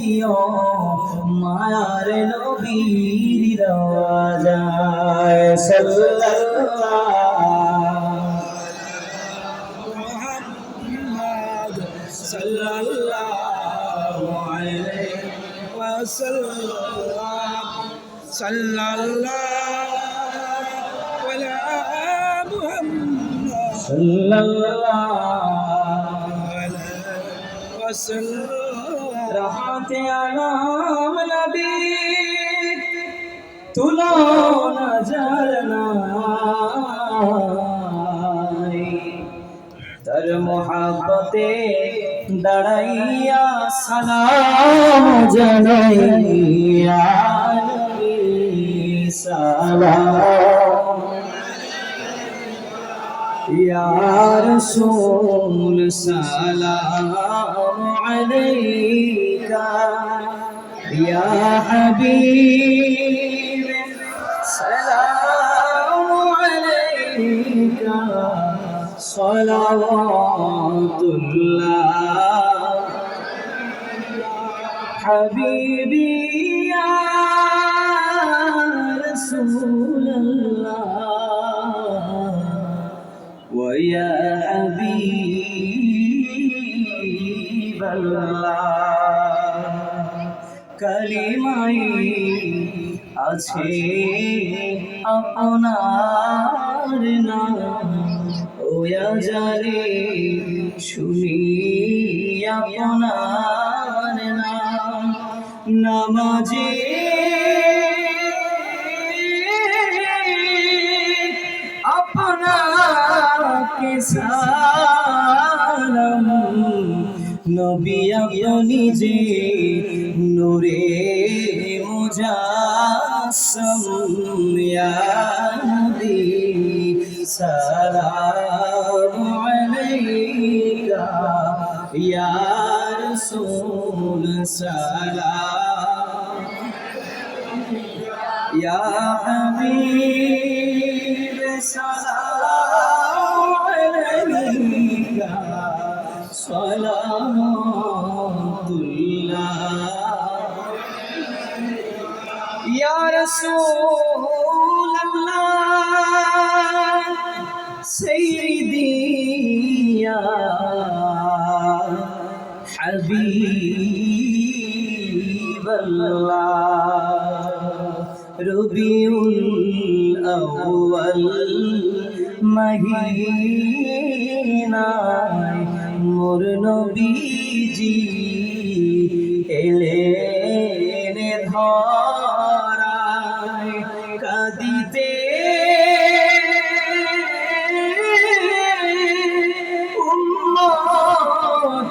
দিও মায়ার নবীর রাজায় সাল্লাল্লাহু। আলাইহি ওয়াসাল্লাম। সাল্লাল্লাহু আলা মুহাম্মদ সাল্লাল্লাহু আলাইহি ওয়াসাল্লাম। রাহাতে আলাম নবী তুলো নজর তর মোহাবতে দাঁড়াইয়া সালাম জানাইয়া সালাম। ইয়া রাসূল সালাম। عليك يا حبيب. سلام عليك. صلوات الله. حبيبي يا رسول الله. ويا حبيب. الله কালিমাই আছে আপনার নাম। ওয়া জানে শুনি আপনার নাম। নামাজে আপনাকে সালাম নবী আপনি যে নূরে মুজাসম ইয়া নবী সালাম আলাইকা, ইয়া রাসূল সালাম, ইয়া হাবিব সালাম। رسول الله سيدي يا حبيب الله ربيع الأول مهينا مر نبيجي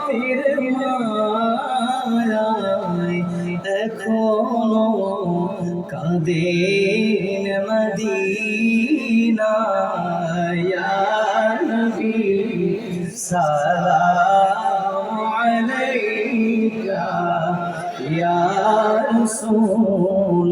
উম্মতের মায়ায় এখনও কাঁদেন মদিনা ইয়া নবী সালাম আলাইকা ইয়া রাসূল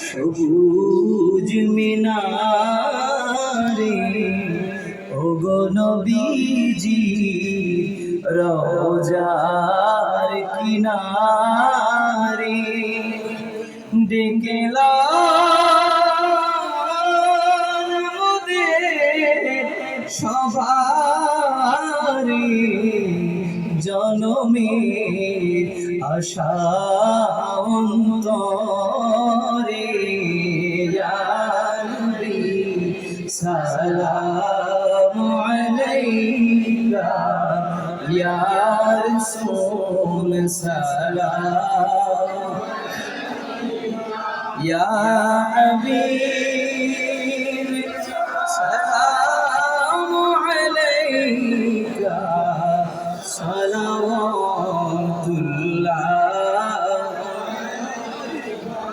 সবুজ মিনারে ওগো নবীজি রোজার কিনারে ডেকেলা সবারে জনমে আশা অন্তরে سلام عليك يا رسول سلام يا حبيب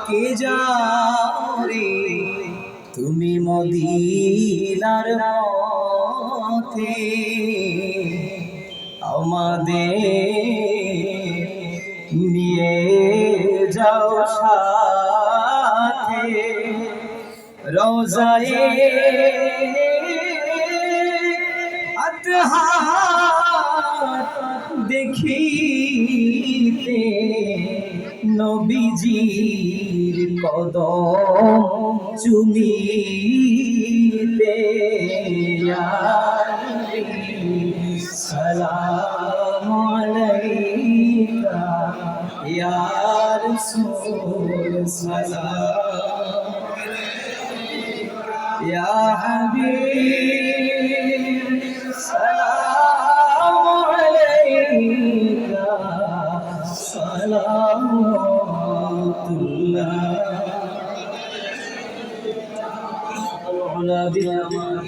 কে যারে তুমি মদিনার পথে আমাদের নিয়ে যাও সাথে। রোজায়ে দেখিতে নবীজির কদম চুমিতে সালাম আলাইকা ইয়া রাসূল সালাম আলাইকা ইয়া হাবিব সালাম صلوات الله العلا بالأمان